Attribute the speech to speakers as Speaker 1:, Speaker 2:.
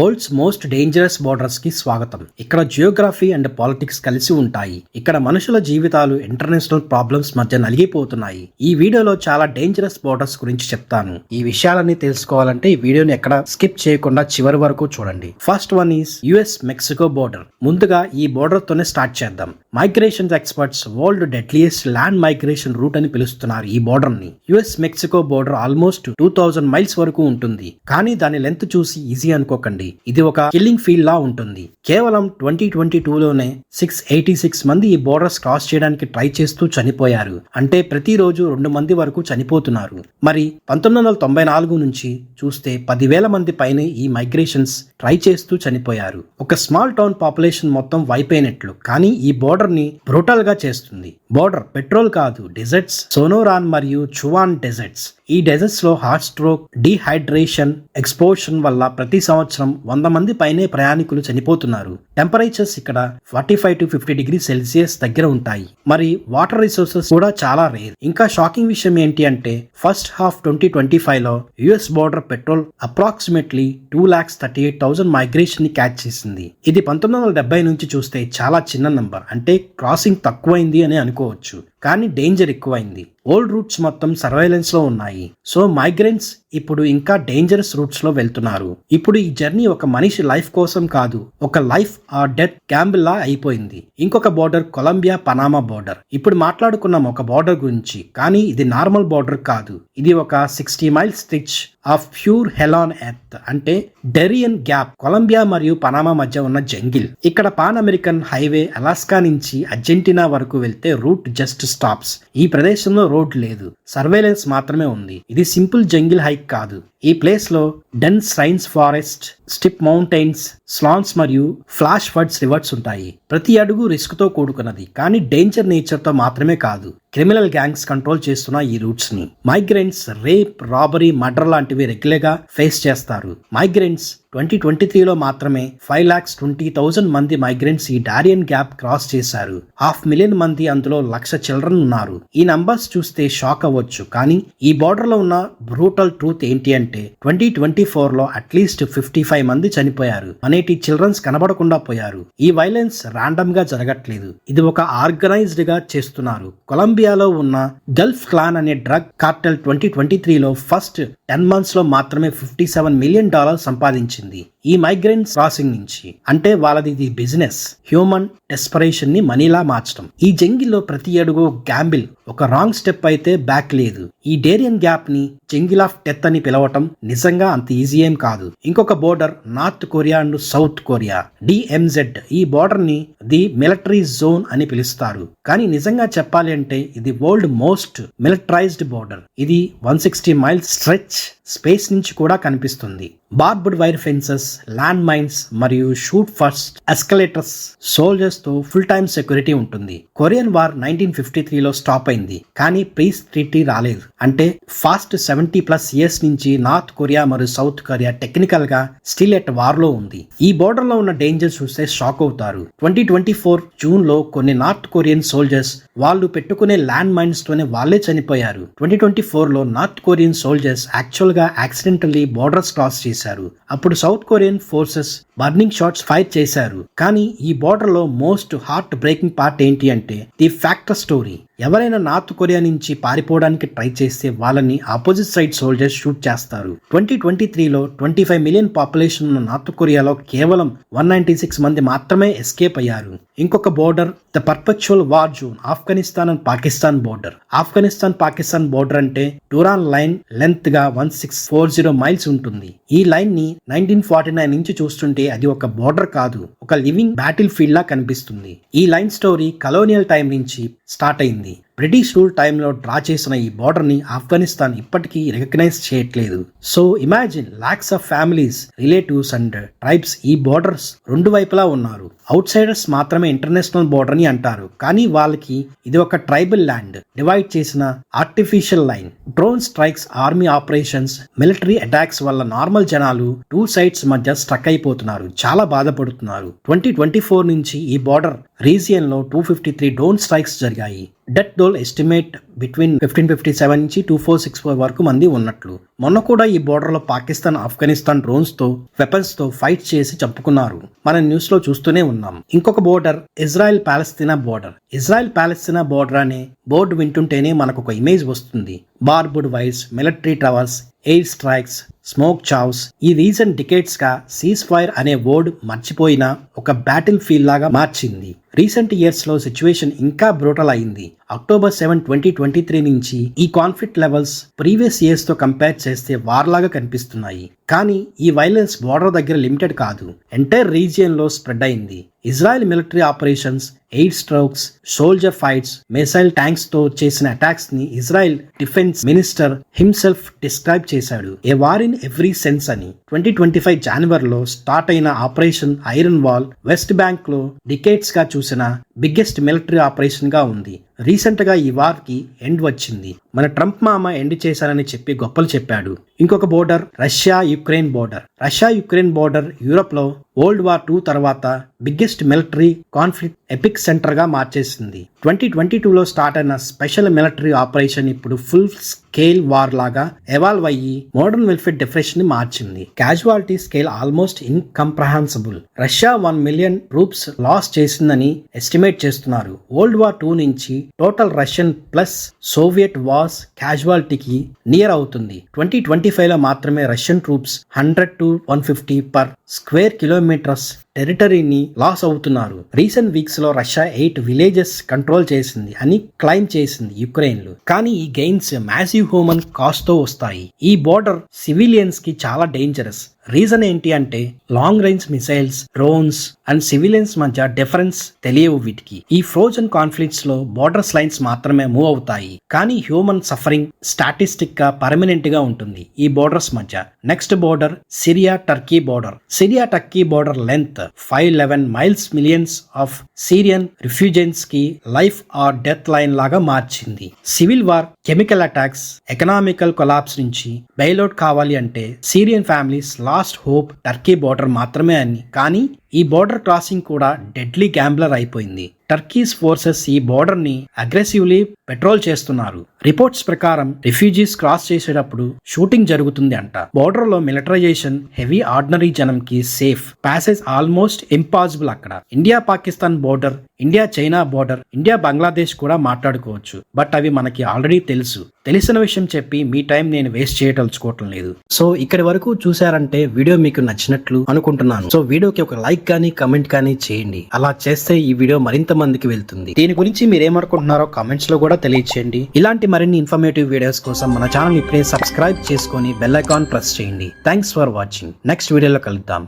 Speaker 1: World's most dangerous బోర్డర్స్కి స్వాగతం. ఇక్కడ Geography and politics కలిసి ఉంటాయి. ఇక్కడ మనుషుల జీవితాలు ఇంటర్నేషనల్ ప్రాబ్లమ్స్ మధ్య నలిగిపోతున్నాయి. ఈ వీడియోలో చాలా డేంజరస్ బోర్డర్స్ గురించి చెప్తాను. ఈ విషయాలన్నీ తెలుసుకోవాలంటే ఈ వీడియోని ఎక్కడ స్కిప్ చేయకుండా చివరి వరకు చూడండి. First one is US Mexico border. ముందుగా ఈ బోర్డర్ తోనే స్టార్ట్ చేద్దాం. Migration experts world deadliest land migration route అని పిలుస్తున్నారు ఈ బోర్డర్ని US Mexico border almost two thousand miles వరకు ఉంటుంది. కానీ దాని లెంత్ చూసి ఈజీ అనుకోకండి. ఇది ఒక కిల్లింగ్ ఫీల్డ్ లా ఉంటుంది. కేవలం ట్వంటీ ట్వంటీ టూలోనే సిక్స్ ఎయిటీ సిక్స్ మంది ఈ బోర్డర్స్ క్రాస్ చేయడానికి ట్రై చేస్తూ చనిపోయారు. అంటే ప్రతిరోజు రెండు మంది వరకు చనిపోతున్నారు. మరి పంతొమ్మిది వందల తొంభై నాలుగు నుంచి చూస్తే పదివేల మంది పైనే ఈ మైగ్రేషన్స్ ట్రై చేస్తూ చనిపోయారు. ఒక స్మాల్ టౌన్ పాపులేషన్ మొత్తం వైపోయినట్లు కానీ ఈ బోర్డర్ని బ్రూటల్గా చేస్తుంది. బోర్డర్ పెట్రోల్ కాదు డెజర్ట్స్ సోనోరాన్ మరియు చువాన్ డెజర్ట్స్. ఈ డెజర్ట్స్లో హార్ట్ స్ట్రోక్ డీహైడ్రేషన్ ఎక్స్పోషన్ వల్ల ప్రతి సంవత్సరం వంద మంది పైనే ప్రయాణికులు చనిపోతున్నారు. టెంపరేచర్స్ ఇక్కడ forty five to fifty degree Celsius దగ్గర ఉంటాయి. మరి వాటర్ రిసోర్సెస్ కూడా చాలా రేర్. ఇంకా షాకింగ్ విషయం ఏంటి అంటే ఫస్ట్ హాఫ్ ట్వంటీ ట్వంటీ ఫైవ్లో US border patrol approximately two lakhs thirty eight thousand మైగ్రేషన్ని catch చేసింది. ఇది పంతొమ్మిది వందల డెబ్బై నుంచి చూస్తే చాలా చిన్న నంబర్. అంటే క్రాసింగ్ తక్కువైంది అని అనుకోవచ్చు. కానీ డేంజర్ ఎక్కువైంది. ఓల్డ్ రూట్స్ మొత్తం సర్వైలెన్స్లో ఉన్నాయి. సో మైగ్రెన్స్ ఇప్పుడు ఇంకా డేంజరస్ రూట్స్లో వెళ్తున్నారు. ఇప్పుడు ఈ జర్నీ ఒక మనిషి లైఫ్ కోసం కాదు ఒక లైఫ్ ఆ డెత్ క్యాంబిల్లా అయిపోయింది. ఇంకొక బోర్డర్ కొలంబియా పనామా బోర్డర్ ఇప్పుడు మాట్లాడుకున్నాం ఒక బోర్డర్ గురించి కానీ ఇది నార్మల్ బోర్డర్ కాదు. ఇది ఒక sixty mile stretch of pure hell on earth అంటే డెరియన్ గ్యాప్ కొలంబియా మరియు పనామా మధ్య ఉన్న జంగిల్ ఇక్కడ పాన్ అమెరికన్ హైవే అలాస్కా నుంచి అర్జెంటీనా వరకు వెళ్తే రూట్ జస్ట్ స్టాప్స్ ఈ ప్రదేశంలో రోడ్ లేదు. సర్వేలెన్స్ మాత్రమే ఉంది. ఇది సింపుల్ జంగిల్ హైక్ కాదు. ఈ ప్లేస్లో dense rains forest steep mountains slopes మరియు ఫ్లాష్ ఫడ్స్ రివర్స్ ఉంటాయి. ప్రతి అడుగు రిస్క్తో కూడుకున్నది కానీ డేంజర్ నేచర్తో మాత్రమే కాదు. క్రిమినల్ గ్యాంగ్స్ కంట్రోల్ చేస్తున్న ఈ రూట్స్ని. మైగ్రెంట్స్ రేప్ రాబరీ మర్డర్ లాంటివి రెగ్యులర్గా ఫేస్ చేస్తారు. మైగ్రెంట్స్ ట్వంటీ ట్వంటీ త్రీలో మాత్రమే ఫైవ్ లాక్స్ ట్వంటీ థౌజండ్ మంది మైగ్రెంట్స్ ఈ డారియన్ గ్యాప్ క్రాస్ చేశారు. హాఫ్ మిలియన్ మంది అందులో లక్ష చిల్డ్రన్ ఉన్నారు. ఈ నంబర్స్ చూస్తే షాక్ అవ్వచ్చు కానీ ఈ బార్డర్లో ఉన్న బ్రూటల్ ట్రూత్ ఏంటి అంటే ట్వంటీ ట్వంటీ ఫోర్లో అట్లీస్ట్ ఫిఫ్టీ ఫైవ్ మంది చనిపోయారు. అనేటి చిల్డ్రన్స్ కనబడకుండా పోయారు. ఈ వైలెన్స్ రాండమ్గా జరగట్లేదు. ఇది ఒక ఆర్గనైజ్డ్గా చేస్తున్నారు. కొలంబియాలో ఉన్న గల్ఫ్ క్లాన్ అనే డ్రగ్ కార్టెల్ ట్వంటీ ట్వంటీ త్రీలో ఫస్ట్ టెన్ మంత్స్లో మాత్రమే ఫిఫ్టీ సెవెన్ మిలియన్ డాలర్ సంపాదించింది. ఈ మైగ్రెంట్ క్రాసింగ్ నుంచి. అంటే వాళ్ళది ఇది బిజినెస్. హ్యూమన్ డెస్పరేషన్ని మనీలా మార్చడం ఈ జంగిల్లో ప్రతి అడుగు గ్యాంబిల్ ఒక రాంగ్ స్టెప్ అయితే బ్యాక్ లేదు. ఈ డేరియన్ గ్యాప్ని జంగిల్ ఆఫ్ డెత్ అని పిలవటం నిజంగా అంత ఈజీ ఏం కాదు. ఇంకొక border North Korea and South Korea. DMZ ఈ బోర్డర్ని ది మిలిటరీ జోన్ అని పిలుస్తారు. కానీ నిజంగా చెప్పాలి అంటే ఇది వరల్డ్ మోస్ట్ మిలిటరైజ్డ్ బోర్డర్. ఇది one sixty miles stretch space నుంచి కూడా కనిపిస్తుంది. Barbed wire fences land mines మరియు షూట్ ఫస్ట్ ఎస్కలేటర్స్ సోల్జర్స్తో ఫుల్ టైమ్ సెక్యూరిటీ ఉంటుంది. కొరియన్ వార్ నైన్టీన్ ఫిఫ్టీ త్రీలో స్టాప్ అయింది. కానీ ప్రీస్ ట్రీటీ రాలేదు. అంటే ఫాస్ట్ సెవెంటీ ప్లస్ ఇయర్స్ నుంచి నార్త్ కొరియా మరియు సౌత్ కొరియా టెక్నికల్గా స్టిల్ ఎట్ వార్లో ఉంది. ఈ బోర్డర్లో ఉన్న డేంజర్ చూస్తే షాక్ అవుతారు. ట్వంటీ ట్వంటీ ఫోర్ జూన్లో కొన్ని నార్త్ కొరియన్ సోల్జర్స్ వాళ్ళు పెట్టుకునే ల్యాండ్ మైన్స్ తోనే వాళ్ళే చనిపోయారు. ట్వంటీ ట్వంటీ ఫోర్లో నార్త్ కొరియన్ సోల్జర్స్ యాక్చువల్ గా యాక్సిడెంటల్లీ బోర్డర్స్ క్రాస్ చేశారు. అప్పుడు South Korean forces warning shots fire చేశారు. కానీ ఈ బోర్డర్లో మోస్ట్ హార్ట్ బ్రేకింగ్ పార్ట్ ఏంటి అంటే ది ఫ్యాక్టర్ స్టోరీ ఎవరైనా నార్త్ కొరియా నుంచి పారిపోవడానికి ట్రై చేస్తే వాళ్ళని ఆపోజిట్ సైడ్ సోల్జర్స్ షూట్ చేస్తారు. ట్వంటీ ట్వంటీ త్రీలో ట్వంటీ ఫైవ్ మిలియన్ పాపులేషన్ ఉన్న నార్త్ కొరియాలో కేవలం వన్ నైన్టీ సిక్స్ మంది మాత్రమే ఎస్కేప్ అయ్యారు. ఇంకొక border the perpetual war zone Afghanistan and Pakistan border Afghanistan Pakistan border అంటే Durand line లెంత్గా one six four zero miles ఉంటుంది. ఈ లైన్ని నైన్టీన్ ఫార్టీ నైన్ నుంచి చూస్తుంటే అది ఒక బోర్డర్ కాదు ఒక లివింగ్ బ్యాటిల్ ఫీల్డ్ లా కనిపిస్తుంది. ఈ లైన్ స్టోరీ కలోనియల్ టైం నుంచి స్టార్ట్ అయింది. బ్రిటిష్ రూల్ టైంలో డ్రా చేసిన ఈ బార్డర్ని ఆఫ్ఘనిస్తాన్ ఇప్పటికీ రికగ్నైజ్ చేయట్లేదు. So imagine lakhs of families relatives and tribes ఈ బార్డర్స్ రెండు వైపులా ఉన్నారు. అవుట్ సైడర్స్ మాత్రమే ఇంటర్నేషనల్ బార్డర్ అని అంటారు. కానీ వాళ్ళకి ఇది ఒక ట్రైబల్ ల్యాండ్. డివైడ్ చేసిన artificial line. Drone strikes army operations military attacks వల్ల నార్మల్ జనాలు టూ సైడ్స్ మధ్య స్ట్రక్ అయిపోతున్నారు. చాలా బాధపడుతున్నారు. ట్వంటీ ట్వంటీ ఫోర్ నుంచి ఈ border రీజియన్లో two fifty three drone strikes జరిగాయి. Death toll estimate between fifteen fifty seven నుంచి టూ ఫోర్ సిక్స్ ఫోర్ వరకు మంది ఉన్నట్లు. మొన్న కూడా ఈ బోర్డర్లో పాకిస్తాన్ ఆఫ్ఘనిస్తాన్ డ్రోన్స్తో వెపన్స్తో ఫైట్ చేసి చంపుకున్నారు. మన న్యూస్లో చూస్తూనే ఉన్నాం. ఇంకొక border Israel Palestine border Israel Palestine border అనే బోర్డు వింటుంటేనే మనకు ఒక ఇమేజ్ వస్తుంది. Barbed wires military towers air strikes smoke chaos ఈ రీసెంట్ డికేట్స్గా సీజ్ ఫైర్ అనే వర్డ్ మర్చిపోయిన ఒక బ్యాటిల్ ఫీల్డ్ లాగా మార్చింది. రీసెంట్ ఇయర్స్లో సిచ్యువేషన్ ఇంకా బ్రూటల్ అయింది. October seven twenty twenty three నుంచి ఈ కాన్ఫ్లిక్ట్ లెవెల్స్ ప్రీవియస్ ఇయర్స్తో కంపేర్ చేస్తే వార్లాగా కనిపిస్తున్నాయి. కానీ ఈ వైలెన్స్ బోర్డర్ దగ్గర లిమిటెడ్ కాదు. ఎంటైర్ రీజియన్లో స్ప్రెడ్ అయింది. Israel military operations air strikes soldier fights missile ట్యాంక్స్తో చేసిన అటాక్స్ని Israel defence minister himself describe చేశాడు. A war in every sense అని. ట్వంటీ ట్వంటీ ఫైవ్ జనవరిలో స్టార్ట్ అయిన ఆపరేషన్ ఐరన్ వాల్ వెస్ట్ బ్యాంక్లో డికేట్స్గా చూసిన బిగ్గెస్ట్ మిలిటరీ ఆపరేషన్గా ఉంది. రీసెంట్గా ఈ వార్కి ఎండ్ వచ్చింది. మన ట్రంప్ మామ ఎండ్ చేశారని చెప్పి గొప్పలు చెప్పాడు. ఇంకొక border Russia Ukraine border. Russia Ukraine border యూరప్లో world war two తర్వాత బిగ్గెస్ట్ మిలిటరీ కాన్ఫ్లిక్ట్ ఎపిక్ సెంటర్గా మార్చేసింది. ట్వంటీ ట్వంటీ టూలో స్టార్ట్ అయిన స్పెషల్ మిలిటరీ ఆపరేషన్ ఇప్పుడు ఫుల్ స్కేల్ వార్ లాగా ఎవాల్వ్ అయ్యి మోడర్న్ వెల్ఫేర్ డెఫినేషన్ని మార్చింది. Casualty scale almost incomprehensible Russia one million troops loss చేసిందని ఎస్టిమేట్ చేస్తున్నారు. వరల్డ్ వార్ టూ నుంచి total Russian plus Soviet wars క్యాజువాలిటీకి near అవుతుంది. ట్వంటీ ట్వంటీ ఫైవ్లో మాత్రమే Russian troops hundred to one fifty per square kilometre kilometers. టెరిటరీని loss అవుతున్నారు. Recent వీక్స్లో Russia eight villages control చేసింది అని క్లైమ్ చేసింది యుక్రెయిన్లో కానీ ఈ గెయిన్స్ మ్యాసివ్ హ్యూమన్ కాస్ట్తో వస్తాయి. ఈ బోర్డర్ సివిలియన్స్కి చాలా డేంజరస్. రీజన్ ఏంటి అంటే long range missiles drones and civilians మధ్య డిఫరెన్స్ తెలియవు వీటికి. ఈ ఫ్రోజన్ కాన్ఫ్లిక్ట్స్లో బోర్డర్స్ లైన్స్ మాత్రమే మూవ్ అవుతాయి. కానీ హ్యూమన్ సఫరింగ్ స్టాటిస్టిక్గా పర్మనెంట్గా ఉంటుంది ఈ బోర్డర్స్ మధ్య. Next border Syria Turkey border. Syria Turkey border length five eleven miles millions of Syrian రిఫ్యూజెన్స్కి life or death line లాగా మార్చింది. Civil war chemical attacks economical collapse నుంచి బెయిలౌట్ కావాలి అంటే Syrian families last hope Turkey border మాత్రమే అని. కానీ ఈ border crossing కూడా డెడ్లీ గ్యాంబ్లర్ అయిపోయింది. టర్కీస్ ఫోర్సెస్ ఈ బోర్డర్ని అగ్రెసివ్లీ పెట్రోల్ చేస్తున్నారు. రిపోర్ట్స్ ప్రకారం రిఫ్యూజీస్ క్రాస్ చేసేటప్పుడు షూటింగ్ జరుగుతుంది అంట. బోర్డర్లో మిలిటరైజేషన్ హెవీ ఆర్డినరీ జనం కి సేఫ్ ప్యాసేజ్ ఆల్మోస్ట్ ఇంపాసిబుల్ అక్కడ. India Pakistan border India China border India Bangladesh కూడా మాట్లాడుకోవచ్చు. బట్ అవి మనకి ఆల్రెడీ తెలుసు. తెలిసిన విషయం చెప్పి మీ టైం నేను వేస్ట్ చేయదలుచుకోవటం లేదు. సో ఇక్కడి వరకు చూసారంటే వీడియో మీకు నచ్చినట్లు అనుకుంటున్నాను. సో వీడియోకి ఒక లైక్ కానీ కమెంట్ కానీ చేయండి. అలా చేస్తే ఈ వీడియో మరింత మందికి వెళ్తుంది. దీని గురించి మీరేమనుకుంటున్నారో కామెంట్స్లో కూడా తెలియచేయండి. ఇలాంటి మరిన్ని ఇన్ఫర్మేటివ్ వీడియోస్ కోసం మన ఛానల్ ఇప్పుడే సబ్స్క్రైబ్ చేసుకొని బెల్ ఐకాన్ ప్రెస్ చేయండి. థ్యాంక్స్ ఫర్ వాచింగ్ నెక్స్ట్ వీడియోలో కలుద్దాం.